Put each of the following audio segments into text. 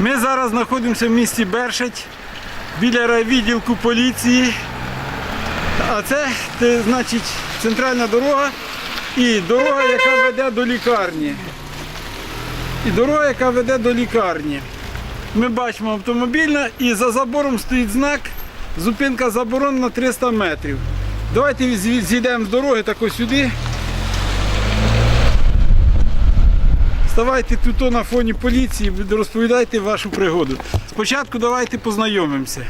Ми зараз знаходимося в місті Бершать біля райвідділку поліції. А це, це значить центральна дорога і дорога, яка веде до лікарні. І дорога, яка веде до лікарні. Ми бачимо автомобільна і за забором стоїть знак зупинка заборонена 300 метрів. Давайте зійдемо з дороги так ось сюди. Ставайте тут на фоні поліції, розповідайте вашу пригоду. Спочатку давайте познайомимося.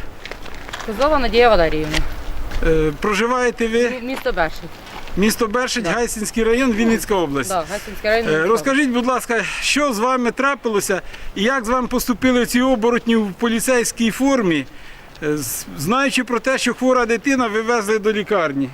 Козова Надія Валеріївна. Е, Проживаєте ви Місто Бершик. місто Бершить, Гайсинський район, Вінницька область. Да, Гасінський район. Е. Розкажіть, будь ласка, що з вами трапилося і як з вами поступили ці оборотні в поліцейській формі, е, з- знаючи про те, що хвора дитина вивезли до лікарні?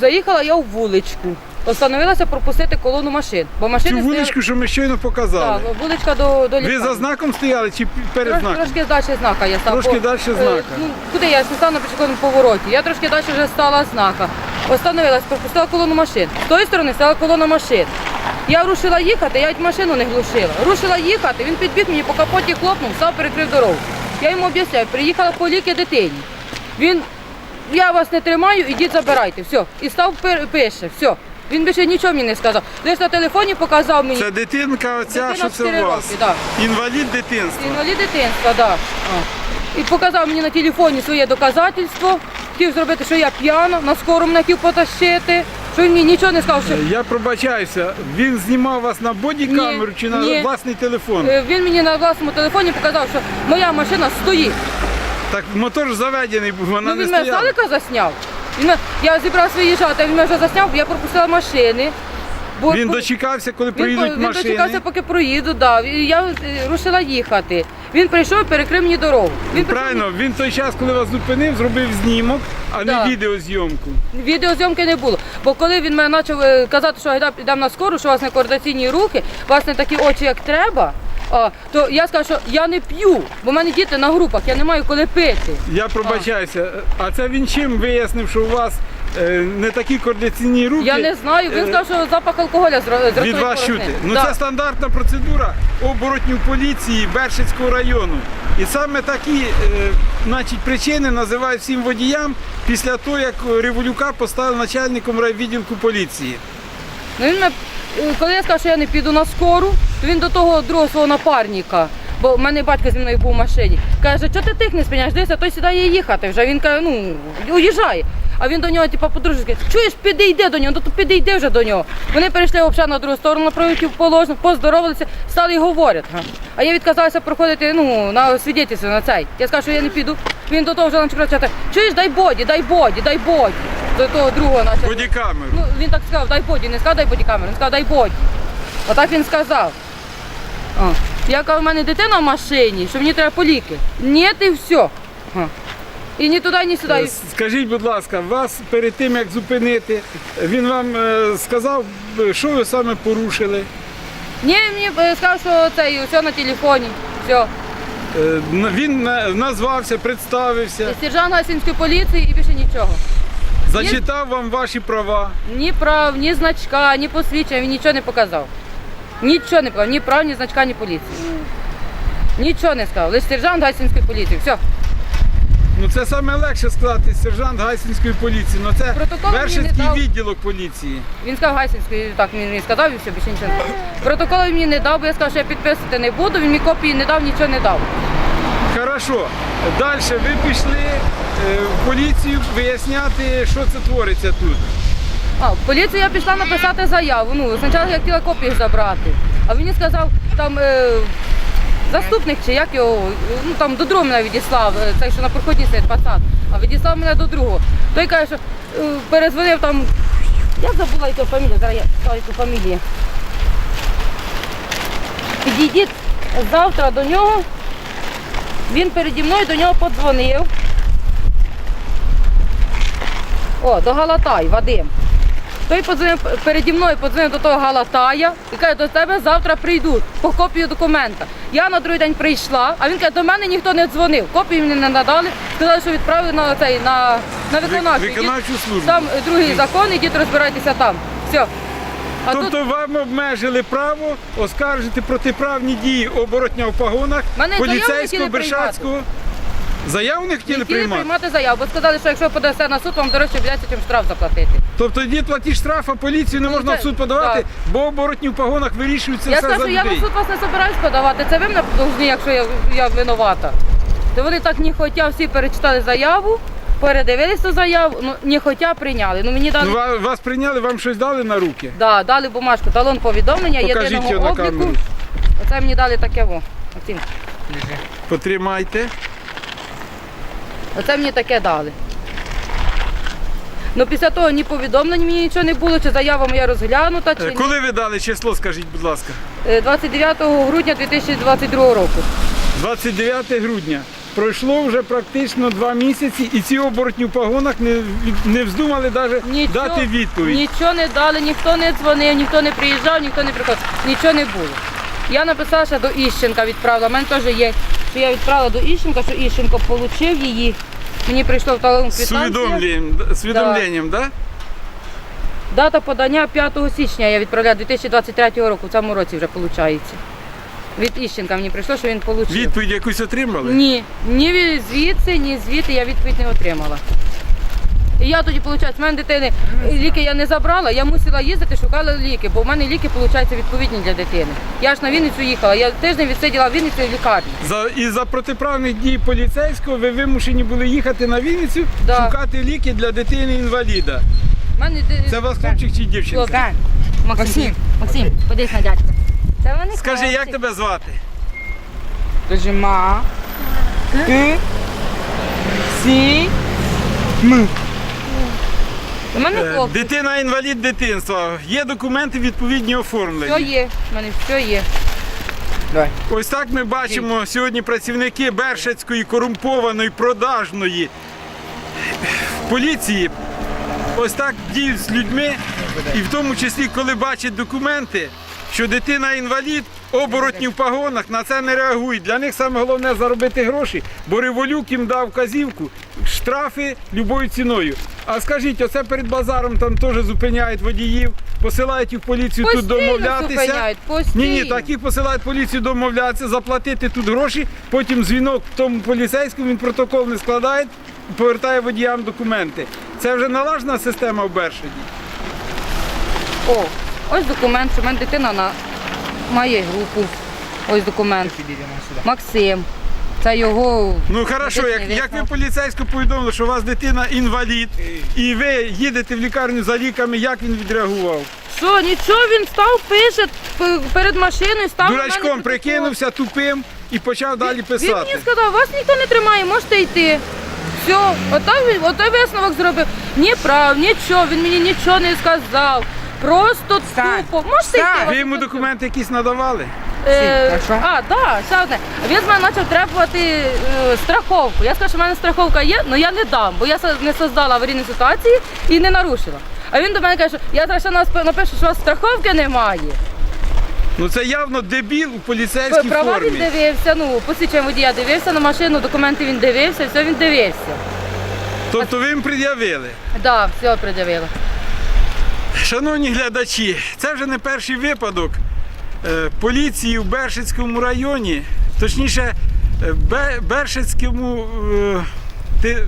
Заїхала я в вуличку. Остановилася пропустити колону машин. Бо машини Цю стояли- вуличку, що ми щойно показали. Так, вуличка до, до Ви за знаком стояли чи перед Трош- знаком? Трошки далі знака я стала. Трошки далі е, знака. Ну, куди я не стала на пішохідному повороті? Я трошки далі вже стала знака. Остановилась, пропустила колону машин. З тої сторони стала колона машин. Я рушила їхати, я машину не глушила. Рушила їхати, він підбіг мені по капоті хлопнув, став перекрив дорогу. Я йому об'ясняю, приїхала по ліки дитині. Він, я вас не тримаю, ідіть забирайте. Все. І став пи- пише, все. Він більше нічого мені не сказав. Лише на телефоні показав мені. Це дитинка оця, Дитина що це у вас? роки, да. Інвалід дитинства. Інвалід дитинства, так. Да. І показав мені на телефоні своє доказательство. Хотів зробити, що я п'яна, на скорому не хотів потащити, що він мені нічого не сказав. Що... Я пробачаюся, він знімав вас на бодікамеру чи на ні. власний телефон? Е, Він мені на власному телефоні показав, що моя машина стоїть. Так мотор заведений був, вона ну не він мене стояла. здалеку засняв. Він Я зібрав свої їжджати, він мене вже засняв, я пропустила машини. Бо, Він дочекався, коли він, проїдуть він машини. дочекався, поки проїду, да. І я е, рушила їхати. Він прийшов і перекрив мені дорогу. Він прийшов- Правильно, він той час, коли вас зупинив, зробив знімок, а Да. не відеозйомку. Відеозйомки не було. Бо коли він мене почав е, казати, що йдемо на скору, що у вас не координаційні рухи, у вас не такі очі, як треба, а, то я сказав, що я не п'ю, бо в мене діти на групах, я не маю коли пити. Я пробачаюся. А це він чим вияснив, що у вас е, не такі координаційні руки? Я не знаю. Він е, сказав, що запах алкоголя з від вас чути. Ну Да. це стандартна процедура оборотнів поліції Бершицького району. І саме такі е, значить, причини називають всім водіям після того, як Революка поставив начальником райвідділку поліції. Ну, він мене, коли я сказав, що я не піду на скору, то він до того другого свого напарника. Бо в мене батько зі мною був в машині. Каже, що ти тих не спиняєш? Дивися, той сідає їхати вже. Він каже, ну, уїжджає. А він до нього, типу, подружки, чуєш, піди йди до нього, ну то піди йди вже до нього. Вони перейшли взагалі на другу сторону, направив положено, поздоровалися, стали і говорять. А я відказалася проходити ну, на свідетельство на цей. Я сказав, що я не піду. Він до того вже почав кричати, чуєш, дай боді, дай боді, дай боді. До того другого наче. Бодікамеру. Ну, він так сказав, дай боді, не сказав, дай боді камеру, він сказав, дай боді. Отак він сказав. О. Я кажу, в мене дитина в машині, що мені треба по ліки. Ні, ти все. О. І ні туди, ні сюди. Е, Скажіть, будь ласка, вас перед тим як зупинити, він вам е, сказав, що ви саме порушили? Ні, мені е, сказав, що це все на телефоні. Все. Е, Він на- назвався, представився, Сержант Гасінської поліції і більше нічого. Зачитав вам ваші права. Ні прав, ні значка, ні посвідчення, він нічого не показав. Нічого не показав, ні прав, ні значка, ні поліції. Нічого не сказав. Лише сержант Гасінської поліції. Все. Ну це саме легше сказати, сержант Гайсинської поліції. Ну це Протокол мені не дав. відділок поліції. Він сказав Гайсинський, так він мені сказав і все, більше нічого не сказав. Протоколи він мені не дав, бо я сказав, що я підписувати не буду, він мені копії не дав, нічого не дав. Хорошо. Далі ви пішли в поліцію виясняти, що це твориться тут. А, в поліцію я пішла написати заяву. Ну, спочатку я хотіла копії забрати. А він мені сказав, там е, заступник чи як його, ну там до другого мене відіслав, е, цей, що на проході сидить пацан, а відіслав мене до другого. Той каже, що е, перезвонив там. Я забула його фамілію, зараз я скажу яку фамілію. Підійдіть завтра до нього. Він переді мною до нього подзвонив. О, до Галатай, Вадим. Той подзвонив переді мною подзвонив до того Галатая і каже, до тебе завтра прийдуть по копію документа. Я на другий день прийшла, а він каже, до мене ніхто не дзвонив. Копію мені не надали, сказали, що відправили на цей на, на виконавчу. виконавчу службу. Там другий закон, ідіть розбирайтеся там. Все. А тобто вам обмежили право оскаржити протиправні дії оборотня в погонах Мене поліцейського Бершацького. Заяву не хотіли Хотіли приймати? приймати заяву, бо сказали, що якщо подасте на суд, вам дорожче обіцяється, чим штраф заплатити. Тобто тоді платіж штрафа поліцію не Ну, можна це- в суд подавати, так. бо оборотні в погонах вирішують це я все за скажу, я на людей. суд вас не собираюсь подавати. Це ви мене повинні, якщо я, я винувата. То вони так не хотя всі перечитали заяву, передивились ту заяву, ну не хотя прийняли. Ну мені дали, Ну, ва- вас прийняли, вам щось дали на руки? да, дали бумажку, талон повідомлення, Покажіть єдиного його на обліку. камеру. Оце мені дали таке во. Оцім. Потримайте. Оце мені таке дали. Ну після того ні повідомлень мені нічого не було, чи заява моя розглянута, чи Е, ні. Коли ви дали число, скажіть, будь ласка. Е, 29 грудня 2022 року. 29 грудня. Пройшло вже практично два місяці, і ці оборотні в погонах не, не вздумали навіть дати відповідь. Нічого не дали, ніхто не дзвонив, ніхто не приїжджав, ніхто не приходив. Нічого не було. Я написала, що до Іщенка відправила. У мене теж є, що я відправила до Іщенка, що Іщенко отримав її. Мені прийшло в талон З увідомленням, з увідомленням, да. Дата подання 5 січня я відправляю 2023 року, в цьому році вже виходить. Від Іщенка мені прийшло, що він отримав. Відповідь якусь отримали? Ні, ні звідси, ні звідти я відповідь не отримала. І я тоді, виходить, в мене дитини ліки я не забрала, я мусила їздити, шукала ліки, бо в мене ліки, виходить, відповідні для дитини. Я ж на Вінницю їхала, я тиждень відсиділа в Вінниці в лікарні. За, і за протиправних дій поліцейського ви вимушені були їхати на Вінницю, Да. шукати ліки для дитини-інваліда. Мене Це у вас хлопчик чи дівчинка? Максим, Максим, подивись на дядька. Це в мене Скажи, як тебе звати? Скажи ма. Ти. Сі. М. У мене Е. Дитина-інвалід дитинства. Є документи відповідні Все оформлені. є, в мене все є. Давай. Ось так ми бачимо сьогодні працівники Бершацької корумпованої продажної поліції. Ось так діють з людьми, і в тому числі, коли бачать документи, що дитина інвалід, оборотні в погонах, на це не реагують. Для них саме головне заробити гроші, бо революк їм дав вказівку, штрафи любою ціною. А скажіть, оце перед базаром там теж зупиняють водіїв, посилають їх в поліцію тут домовлятися. зупиняють, Ні, постійно. ні, так їх посилають поліцію домовлятися, заплатити тут гроші, потім дзвінок тому поліцейському, він протокол не складає, повертає водіям документи. Це вже налажна система в Бершаді. О, ось документ, що в мене дитина на... має групу. Ось документ. Максим. Це його. Ну хорошо, як, як ви поліцейську повідомили, що у вас дитина інвалід, і ви їдете в лікарню за ліками, як він відреагував? Що, нічого, він став, пише перед машиною, став. Дурачком прикинувся тупим і почав далі писати. Він мені сказав, вас ніхто не тримає, можете йти. Все, отак він, отой висновок зробив. Ні прав, нічого, він мені нічого не сказав. Просто Встань. тупо. Можете Встань. йти. Ви йому документи якісь надавали? Е, Всі, а, так, ще одне. Він з мене почав требувати е, страховку. Я сказала, що в мене страховка є, але я не дам, бо я со- не создала аварійної ситуації і не нарушила. А він до мене каже, що я зараз ще нас напишу, що у вас страховки немає. Ну це явно дебіл у поліцейській Права він формі. дивився, ну, посвідчення водія дивився на машину, документи він дивився, все він дивився. Тобто ви їм пред'явили. Так, да, все придивила. Шановні глядачі, це вже не перший випадок е, поліції в Бершицькому районі, точніше, е, Бершицькому, е,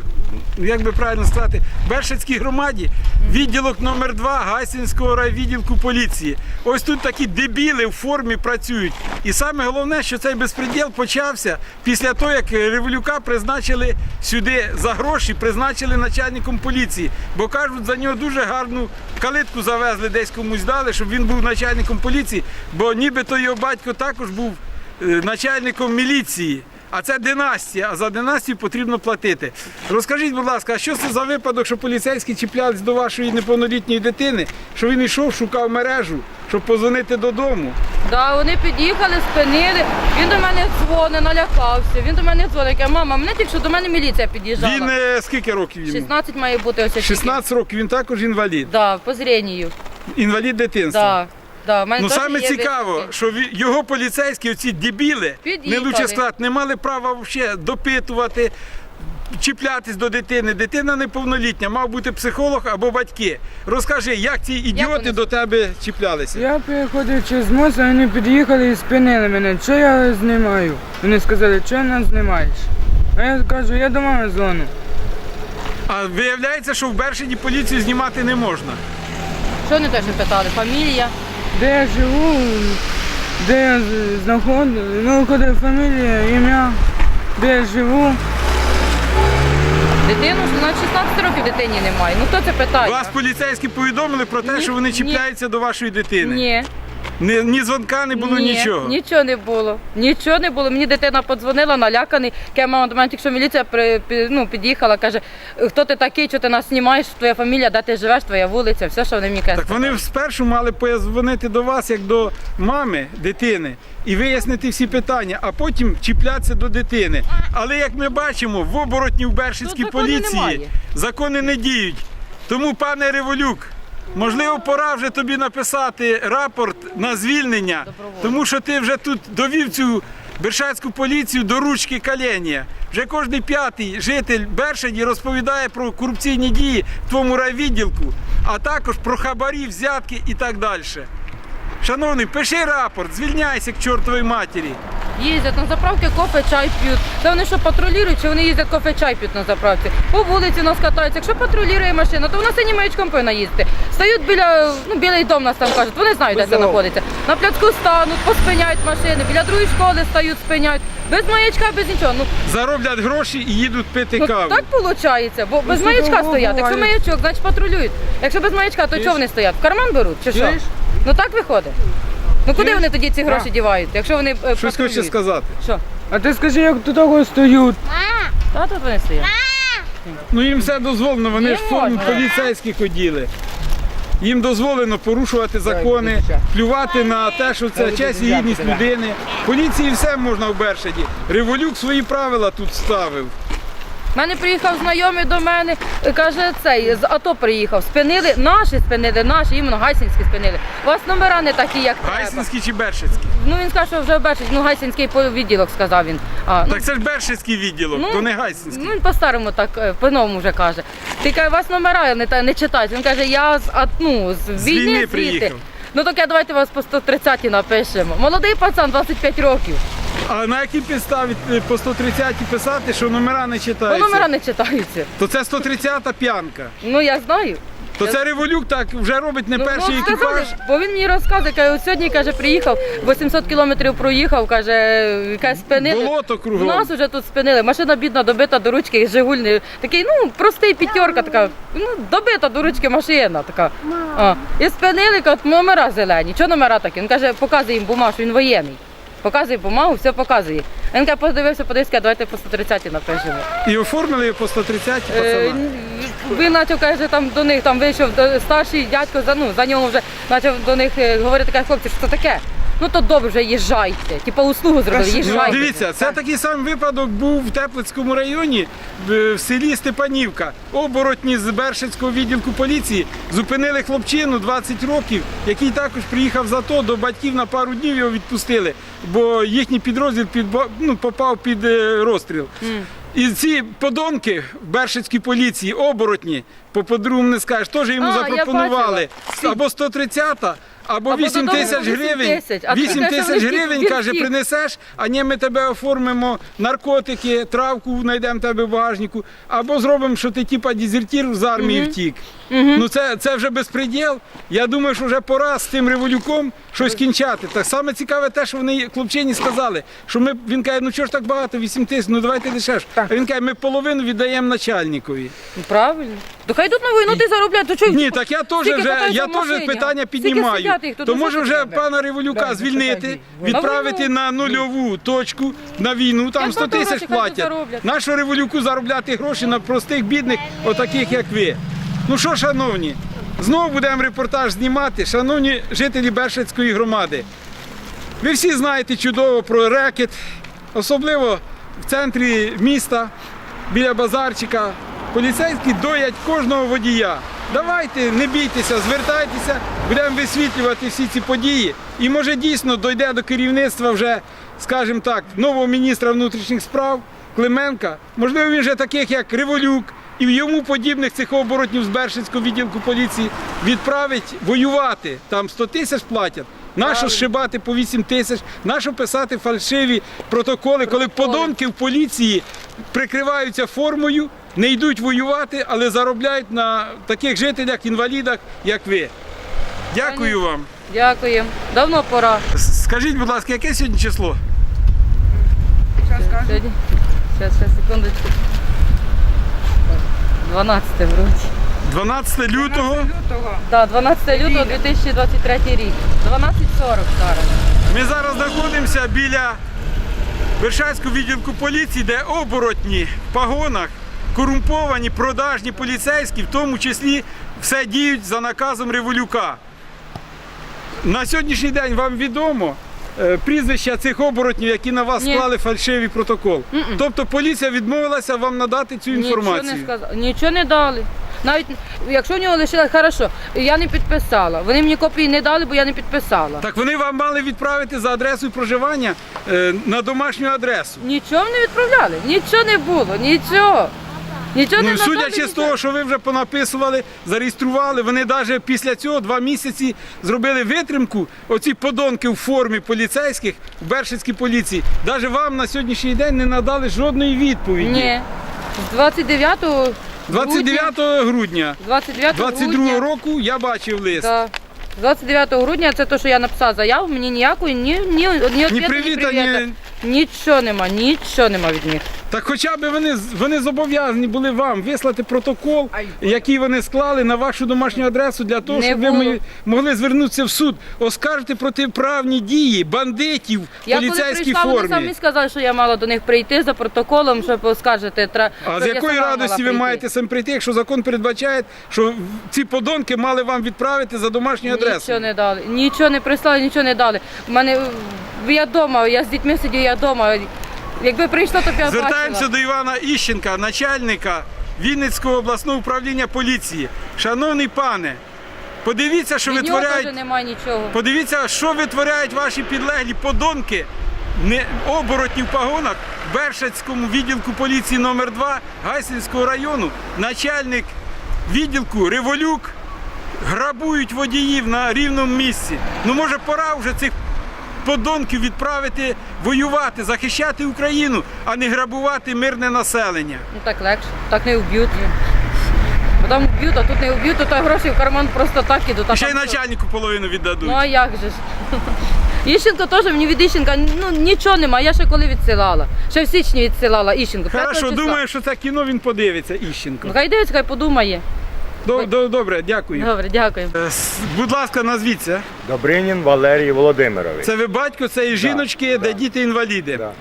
як би правильно сказати, Бершицькій громаді, відділок номер 2 Гайсинського райвідділку поліції. Ось тут такі дебіли в формі працюють. І саме головне, що цей безпреділ почався після того, як Революка призначили сюди за гроші, призначили начальником поліції. Бо кажуть, за нього дуже гарну калитку завезли, десь комусь дали, щоб він був начальником поліції, бо нібито його батько також був е, начальником міліції. А це династія, а за династію потрібно платити. Розкажіть, будь ласка, а що це за випадок, що поліцейські чіплялись до вашої неповнолітньої дитини, що він йшов, шукав мережу, щоб позвонити додому? Да, вони під'їхали, спинили. Він до мене дзвонить, налякався. Він до мене дзвонить, каже, мама, мене тільки що до мене міліція під'їжджала. Він е, скільки років йому? 16 має бути ось. 16 років, він також інвалід. Да, по зренію. Інвалід дитинства. Да, да. в мене Ну теж саме є цікаво, висновки. що ві- його поліцейські, оці дебіли, не Під'їхали. лучше сказати, не мали права взагалі допитувати, чіплятись до дитини. Дитина неповнолітня, мав бути психолог або батьки. Розкажи, як ці ідіоти вони- до тебе чіплялися? Я переходив через мост, а вони під'їхали і спинили мене. Що я знімаю? Вони сказали, що нас знімаєш? А я кажу, я до мами дзвоню. А виявляється, що в Бершині поліцію знімати не можна. Що вони теж питали? Фамілія? Де я живу, де я знаходжу, ну куди фамілія, ім'я, де я живу. Дитину на 16 років дитині немає. Ну хто це питає? Вас поліцейські повідомили про те, Ні, що вони ні. чіпляються до вашої дитини. Ні. Ні, ні дзвонка не було Ні, нічого. Нічого не було. Нічого не було. Мені дитина подзвонила, наляканий. Каже, мама, до мене тільки що міліція при, пі- ну, під'їхала, каже, хто ти такий, що ти нас знімаєш, твоя фамілія, де ти живеш, твоя вулиця, все, що вони мені кажуть. Так вони спершу мали позвонити до вас як до мами дитини і вияснити всі питання, а потім чіплятися до дитини. Але як ми бачимо, в оборотні в Бершинській Тут закону поліції немає. закони не діють. Тому, пане Революк, можливо, пора вже тобі написати рапорт на звільнення, тому що ти вже тут довів цю Бершацьку поліцію до ручки калєнія. Вже кожний п'ятий житель Бершаді розповідає про корупційні дії в твоєму райвідділку, а також про хабарі, взятки і так далі. Шановний, пиши рапорт, звільняйся к чортовій матері. Їздять на заправки, кофе, чай п'ють. Це вони що патрулюють, чи вони їздять кофе, чай п'ють на заправці. По вулиці нас катаються. Якщо патрулює машина, то вона сині маячком повинна їздити. Стають біля, ну, білий дом нас там кажуть, вони знають, де це знаходиться. На пляцку стануть, поспиняють машини, біля другої школи стають, спиняють. Без маячка, без нічого. Ну, Зароблять гроші і їдуть пити ну каву. так виходить, бо без маячка стоять. Якщо маячок, значить патрулюють. Якщо без маячка, то чого вони стоять? В карман беруть чи що? Ну так виходить. Ну куди вони тоді ці гроші дівають, якщо вони е, Щось хочеш патрулюють? сказати? Що? А ти скажи, як до того стоють. Та тут вони стоять. Ну їм все дозволено, вони Не ж в формі можна. поліцейських оділи. Їм дозволено порушувати закони, плювати на те, що це честь і гідність людини. Поліції все можна в Бершаді. Революк свої правила тут ставив. Мене приїхав знайомий до мене, каже, цей з АТО приїхав. Спинили, наші спинили, наші, іменно гайсинські спинили. У вас номера не такі, як треба. Гайсинський чи Бершицький? Ну він сказав, що вже бачить, ну гайсинський по- відділок сказав він. А, ну, Так це ж Бершицький відділок, Ну, то не Гайсинський. ну він по-старому так, е, по-новому вже каже. Ти каже, у вас номера не, та- не читають. Він каже, я з, а, ну, з З війни, війни звідти. приїхав. Ну таке давайте вас по 130 напишемо. Молодий пацан, 25 років. А на якій підставі е, по 130 писати, що номера не Бо читаються? номера не читаються. То це 130-та п'янка. Ну я знаю. То це революк так вже робить не Ну, перший ну, сказали, екіпаж. бо він мені розказує, каже, от сьогодні каже, приїхав, 800 кілометрів проїхав, каже, каже, спинили. Болото кругом. Нас вже тут спинили. Машина бідна, добита до ручки, Жигуль, не- такий, ну, простий п'ятерка, така, ну, добита до ручки машина така. А. І спинили, кажуть, номера зелені. Чого номера такі? Він каже, показує їм бумагу, що він воєнний. Показує бумагу, все показує. Він каже, подивився, по диску, давайте по 130 напишемо. І оформили по 130 Е, пацана. Він почав каже, там до них там вийшов до- старший дядько за ну за нього вже почав до них е, говорити, каже, хлопці, що це таке? Ну то добре, вже їжджайте. Типа услугу зробили? Ну, їжджайте. дивіться, це такий самий випадок був в Теплицькому районі в в селі Степанівка. Оборотні з Бершицького відділку поліції зупинили хлопчину 20 років, який також приїхав за то до батьків на пару днів його відпустили, бо їхній підрозділ під, ну, попав під е, розстріл. І ці подонки в Бершицькій поліції, оборотні, по по-другому не скажеш, теж йому А, я запропонували бачила. або 130 або Або 8 додому тисяч 8 гривень. тисяч. А ти 8 кажеш, тисяч гривень, каже, принесеш, а ні, ми тебе оформимо наркотики, травку знайдемо тебе в багажнику, або зробимо, що ти типа дезертір з армії втік. Ну це, це вже безпреділ. Я думаю, що вже пора з цим революком щось кінчати. Так саме цікаве те, що вони хлопчині сказали, що ми він каже, ну чого ж так багато, 8 тисяч, ну давайте дешевше. А він каже, ми половину віддаємо начальникові. Ну, Правильно. То хай йдуть на війну, ти заробляють. То чого Ні, так я теж Скільки вже катаються я в теж машині, питання? Скільки піднімаю. сидять їх тут То може вже сидять? пана Революка звільнити, відправити на нульову точку на війну, там Як 100 багато тисяч хай платять. зароблять. Нащо революку заробляти гроші на простих бідних, отаких як ви? Ну що, шановні, знову будемо репортаж знімати, шановні жителі Бершацької громади. Ви всі знаєте чудово про рекет, особливо в центрі міста, біля базарчика. Поліцейські доять кожного водія. Давайте, не бійтеся, звертайтеся, будемо висвітлювати всі ці події. І може дійсно дойде до керівництва вже, скажімо так, нового міністра внутрішніх справ, Клименка, можливо, він вже таких, як Революк і йому подібних цих оборотнів з Бершинського відділку поліції відправить воювати. Там 100 тисяч платять. Нащо зшибати по 8 тисяч, нащо писати фальшиві протоколи, коли подонки в поліції прикриваються формою, не йдуть воювати, але заробляють на таких жителях, інвалідах, як ви. Дякую вам. Дякуємо. Давно пора. Скажіть, будь ласка, яке сьогодні число? Зараз скажу. Сьогодні. Зараз, зараз, секундочку. 12 вроді. 12 лютого. Лютого. Да, 12 лютого 2023 рік. 12.40 зараз. Ми зараз знаходимося біля Вершацького відділку поліції, де оборотні в пагонах, корумповані, продажні поліцейські, в тому числі все діють за наказом Революка. На сьогоднішній день вам відомо е, прізвища цих оборотнів, які на вас Ні. склали фальшивий протокол. Мгм. Тобто поліція відмовилася вам надати цю Нічого інформацію. не сказали. Нічого не дали. Навіть якщо в нього лишилось, хорошо, я не підписала. Вони мені копії не дали, бо я не підписала. Так вони вам мали відправити за адресою проживання е, на домашню адресу. Нічого не відправляли, нічого не було, нічого. Нічого не Ну, судячи з того, що ви вже понаписували, зареєстрували, вони навіть після цього два місяці зробили витримку. Оці подонки в формі поліцейських в Бершицькій поліції. Навіть вам на сьогоднішній день не надали жодної відповіді. Ні. З 29 29 грудня 29 22 грудня, року я бачив лист. Да. З 29 грудня це те, що я написала заяву, мені ніякої, ні, ні, ні, ответа, ні привіта, привіта. Ні- Нічого нема, нічого нема від них. Так хоча б вони, вони зобов'язані були вам вислати протокол, який вони склали на вашу домашню адресу для того, Не щоб ви було. мої- могли звернутися в суд, оскаржити протиправні дії бандитів в Я коли поліцейській прийшла, вони самі сказали, що я мала до них прийти за протоколом, щоб оскаржити. тра- А з якої радості ви маєте сам прийти, якщо закон передбачає, що ці подонки мали вам відправити за домашню адресу? Нічого не дали, нічого не прислали, нічого не дали. У мене я вдома, я з дітьми сидю, я вдома. Якби прийшла, то б я Звертаємося до Івана Іщенка, начальника Вінницького обласного управління поліції. Шановний пане, подивіться, що Від нього витворяють. теж немає нічого. Подивіться, що витворяють ваші підлеглі подонки, не оборотні в пагонах в Бершацькому відділку поліції номер 2 Гайсинського району. Начальник відділку Революк грабують водіїв на рівному місці. Ну може пора вже цих подонків відправити воювати, захищати Україну, а не грабувати мирне населення. Ну так легше, так не вб'ють. Бо там вб'ють, а тут не вб'ють, то гроші в карман просто так ідуть. а Ще й там начальнику половину віддадуть. Ну а як же ж? Іщенко теж мені від Іщенка ну, нічого немає. Я ще коли відсилала. Ще в січні відсилала Іщенко. Хорошо, числа. думаю, що це кіно він подивиться, Іщенко. Ну, хай дивиться, хай подумає. До- до- Добре, дякую. Добре, дякую. Е, Будь ласка, назвіться. Добринін Валерій Володимирович. Це ви батько цієї жіночки, де діти інваліди. Да.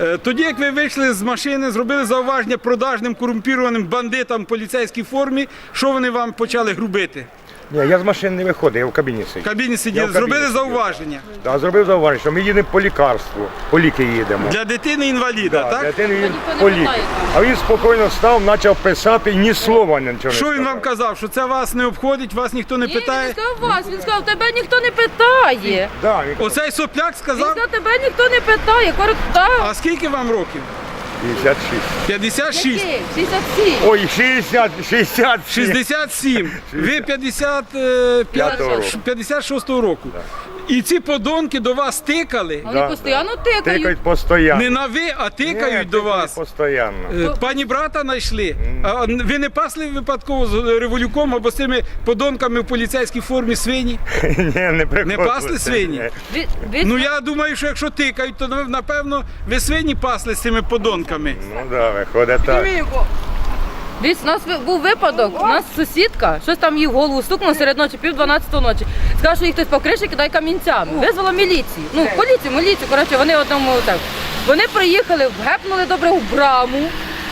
Е, Тоді, як ви вийшли з машини, зробили зауваження продажним корумпірованим бандитам в поліцейській формі, що вони вам почали грубити? Ні, я з машини не виходив, я в кабіні В сидів. кабіні сиділи, в кабіні зробили сидів. зауваження. Да, зробив зауваження, що ми їдемо по лікарству, по ліки їдемо. Для дитини інваліда, Да, так? для дитини він по ліки. А він спокійно став, почав писати ні слова нічого не Що він сказав. вам казав? Що це вас не обходить, вас ніхто не Ні, він питає? сказав вас, він сказав, тебе ніхто не питає. Да, він Оцей сопляк Він сказав, сказав, тебе ніхто не питає. Так. а скільки вам років? 56. 56. Який? 67. Ой, 60, 60. 67. Ви 55 П'ятого року. 56 року. І ці подонки до вас тикали. Вони Да, постійно тикають. Тикають постійно. Не на ви, а тикають до вас. Постійно. Е, Пані брата знайшли. А ви не пасли випадково з революком або з цими подонками в поліцейській формі свині? Ні, не Не приходилося. пасли свині? Ви- ви- Ну я думаю, що якщо тикають, то напевно ви свині пасли з цими подонками. Ну да, виходить так. Дивіться, у нас був випадок, у нас сусідка, щось там їй в голову стукнуло серед ночі, пів 12 ночі. Сказала, що їх хтось по криші кидає камінцями. Визвала міліцію. Ну, поліцію, міліцію, коротше, вони одному так. Вони приїхали, гепнули добре в браму.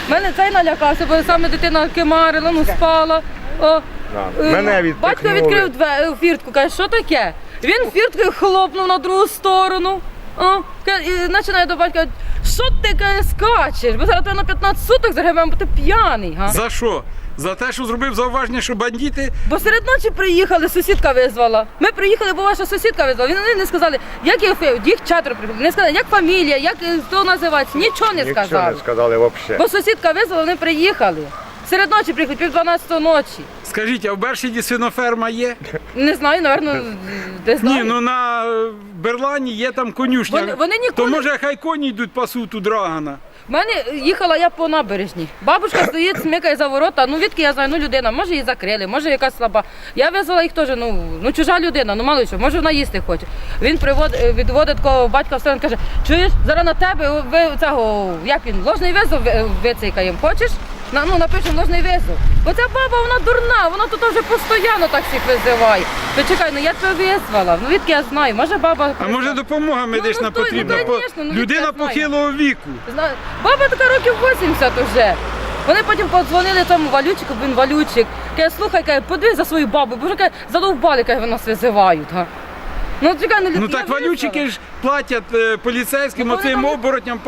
Мене цей налякався, бо саме дитина кимарила, ну спала. О, Да. е, Мене Батько відкрив две- е, фіртку, каже, що таке? Він фірткою хлопнув на другу сторону. О, і починає до батька, що ти каже, скачеш? Бо зараз на 15 суток загребемо, бо ти п'яний. Га? За що? За те, що зробив зауваження, що бандити Бо серед ночі приїхали, сусідка визвала. Ми приїхали, бо ваша сусідка визвала. Вони не сказали, як їх, їх четверо приїхали. Не сказали, як фамілія, як е, хто називається. Нічого не Нічого сказали. не сказали взагалі. Бо сусідка визвала, вони приїхали. Серед ночі приїхали, пів 12 ночі. Скажіть, а в Бершіді свиноферма є? Не знаю, напевно, десь Ні, ну на е, Берлані є там конюшня. Вони- вони То може хай коні йдуть пасуть у Драгана. В мене їхала я по набережній. Бабушка стоїть, смикає за ворота. Ну відки я знаю, ну людина, може її закрили, може якась слаба. Я визвала їх теж, ну, ну чужа людина, ну мало що, може вона їсти хоче. Він привод, е, відводить такого батька в сторону, каже, чуєш, зараз на тебе ви цього, як він, ложний визов ви- вицикаємо, хочеш? На, ну, напишемо ложний визов. Бо ця баба, вона дурна, вона тут вже постійно так всіх визиває. То чекай, ну я тебе визвала, ну відки я знаю, може баба... А може допомога медична ну, ну, потрібна? По- конечно, ну, Людина похилого віку. Знаю. Баба така років 80 уже. Вони потім подзвонили тому валючику, він валючик. Каже, слухай, каже, подивись за свою бабу, бо вже каже, задовбали, каже, нас визивають. Га. Ну, чекай, не Ну так валючики ж платять е, поліцейським Ну, вони оцим там- оборотням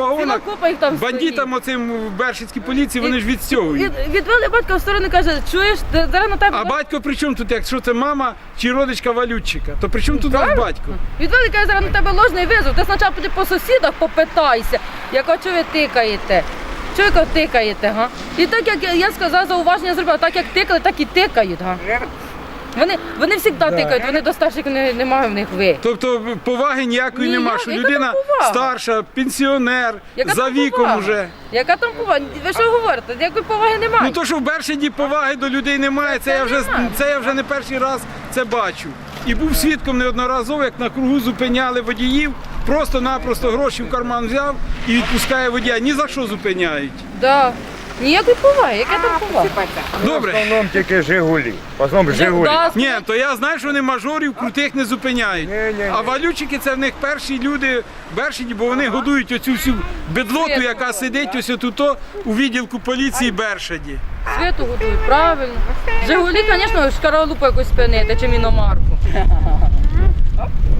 їх Бандитам оцим в Бершицькій поліції вони ж відстягують. Від, відвели батька в сторону, каже, чуєш, ти зараз на тебе. А батько при чому тут, якщо це мама чи родичка валютчика? То при чому тут ваш батько? Відвели, каже, зараз на тебе ложний визов. Ти спочатку піди по сусідах попитайся, яка чого ви тикаєте. Чого тикаєте, га? І так як я- я сказала, зауваження зробила, так як тикали, так і тикають, га. Вони, вони завжди тикають, вони до старших не, немає в них ви. Тобто поваги ніякої Ні, нема, що яка людина там повага? старша, пенсіонер, Яка за там віком уже. Яка там повага? Ви що говорите? Якої поваги немає? Ну то, що в Бершаді поваги до людей немає, це я вже немає. це я вже не перший раз це бачу. І був свідком неодноразово, як на кругу зупиняли водіїв, просто-напросто гроші в карман взяв і відпускає водія. Ні за що зупиняють. Да. Ніякої поваги, яка там повага? В Добре. основному тільки Жигулі. В основному Жигулі. Да, Ні, то я знаю, що вони мажорів крутих не зупиняють. Ні-ні-ні. А валючики це в них перші люди, Бершаді, бо вони годують оцю всю бедлоту, яка сидить ось тут у відділку поліції Бершаді. Світу готують, правильно. Жигулі, звісно, шкаралупу якусь спинити, чим іномарку.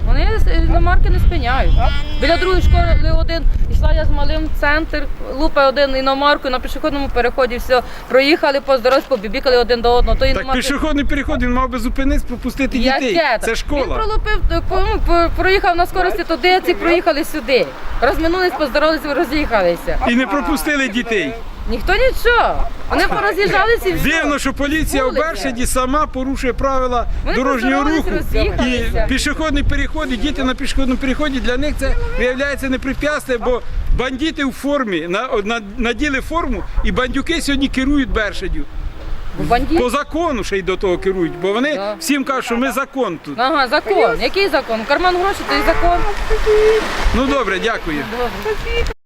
Вони з- іномарки не спиняють. Біля другої школи один йшла я з малим в центр, лупа один іномарку на пішохідному переході, все, проїхали по дорозі, побібікали один до одного. То Так іномарки... пішохідний переход він мав би зупинитись, пропустити дітей. Яке? Це Він школа. пролупив, е, по- ну, по- проїхав на скорості туди, ці проїхали сюди. Розминулись, поздоровались, роз'їхалися. І не пропустили дітей. Ніхто нічого. Вони пороз'їжджалися і все. Дивно, що поліція в Вулиця. Бершаді сама порушує правила Вони дорожнього поздоровались, руху. І роз'їхалися. пішохідний переход, і діти на пішохідному переході для них це виявляється непрепятствие, бо бандити в формі на, на, наділи форму, і бандюки сьогодні керують Бершадю. Бандит. По закону ще й до того керують, бо вони Да. всім кажуть, що ми закон тут. Ага, закон. Який закон? Карман гроші, то і закон. Ну добре, дякую. Добре.